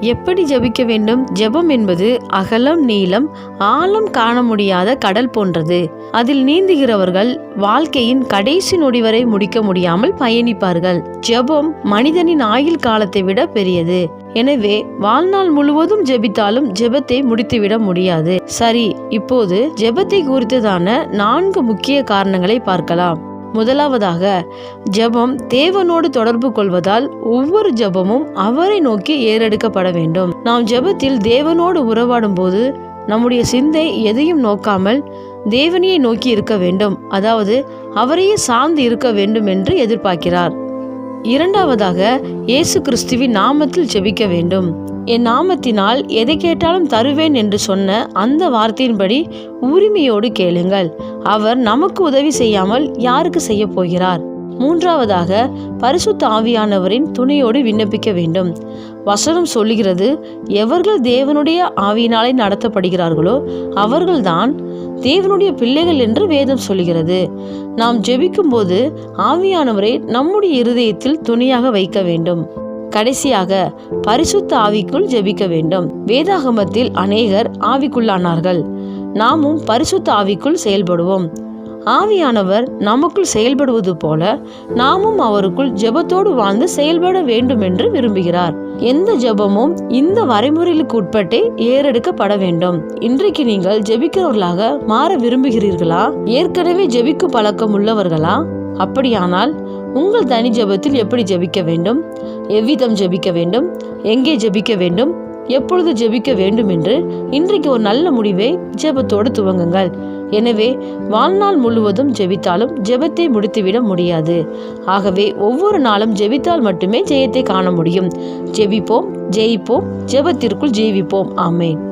எப்படி ஜெபிக்க வேண்டும்? ஜெபம் என்பது அகலம் நீளம் ஆழம் காண முடியாத கடல் போன்றது. அதில் நீந்துகிறவர்கள் வாழ்க்கையின் கடைசி நொடி வரை முடிக்க முடியாமல் பயணிப்பார்கள். ஜெபம் மனிதனின் ஆயுள் காலத்தை விட பெரியது. எனவே வாழ்நாள் முழுவதும் ஜெபித்தாலும் ஜெபத்தை முடித்துவிட முடியாது. சரி இப்போது ஜெபத்தை குறித்ததான நான்கு முக்கிய காரணங்களை பார்க்கலாம். முதலாவதாக ஜெபம் தேவனோடு தொடர்பு கொள்வதால் ஒவ்வொரு ஜெபமும் அவரை நோக்கி ஏறெடுக்கப்பட வேண்டும். நாம் ஜெபத்தில் தேவனோடு உறவாடும் போது நம்முடைய சிந்தை எதையும் நோக்காமல் தேவனையை நோக்கி இருக்க வேண்டும். அதாவது அவரையே சார்ந்து இருக்க வேண்டும் என்று எதிர்பார்க்கிறார். இரண்டாவதாக இயேசு கிறிஸ்துவின் நாமத்தில் ஜெபிக்க வேண்டும். என் நாமத்தினால் எதை கேட்டாலும் தருவேன் என்று சொன்ன அந்த வார்த்தையின்படி உரிமையோடு கேளுங்கள். அவர் நமக்கு உதவி செய்யாமல் யாருக்கு செய்ய போகிறார்? மூன்றாவதாக பரிசுத்த ஆவியானவரின் துணையோடு விண்ணப்பிக்க வேண்டும். வசனம் சொல்லுகிறது எவர்கள் தேவனுடைய ஆவியினாலே நடத்தப்படுகிறார்களோ அவர்கள்தான் தேவனுடைய பிள்ளைகள் என்று வேதம் சொல்லுகிறது. நாம் ஜெபிக்கும்போது ஆவியானவரை நம்முடைய இருதயத்தில் துணையாக வைக்க வேண்டும். கடைசியாக பரிசுத்த ஆவிக்குள் ஜெபிக்க வேண்டும். வேதாகமத்தில் அநேகர் ஆவிக்குள்ளானார்கள். நாமும் பரிசுத்த ஆவிக்குள் செயல்படுவோம். ஆவியானவர் நமக்குள் செயல்படுவது போல நாமும் அவருக்குள் ஜெபத்தோடு வாழ்ந்து செயல்பட வேண்டும் என்று விரும்புகிறார். எந்த ஜெபமும் இந்த வரைமுறைகளுக்கு உட்பட்டே ஏறெடுக்கப்பட வேண்டும். இன்றைக்கு நீங்கள் ஜெபிக்கிறவர்களாக மாற விரும்புகிறீர்களா? ஏற்கனவே ஜெபிக்கும் பழக்கம் உள்ளவர்களா? அப்படியானால் உங்கள் தனி ஜெபத்தில் எப்படி ஜெபிக்க வேண்டும்? எவ்விதம் ஜெபிக்க வேண்டும்? எங்கே ஜெபிக்க வேண்டும்? எப்பொழுது ஜெபிக்க வேண்டும் என்று இன்றைக்கு ஒரு நல்ல முடிவை ஜெபத்தோடு துவங்குங்கள். எனவே வாழ்நாள் முழுவதும் ஜெபித்தாலும் ஜெபத்தை முடித்துவிட முடியாது. ஆகவே ஒவ்வொரு நாளும் ஜெபித்தால் மட்டுமே ஜெயத்தை காண முடியும். ஜெபிப்போம் ஜெயிப்போம் ஜெபத்திற்குள் ஜீவிப்போம். ஆமேன்.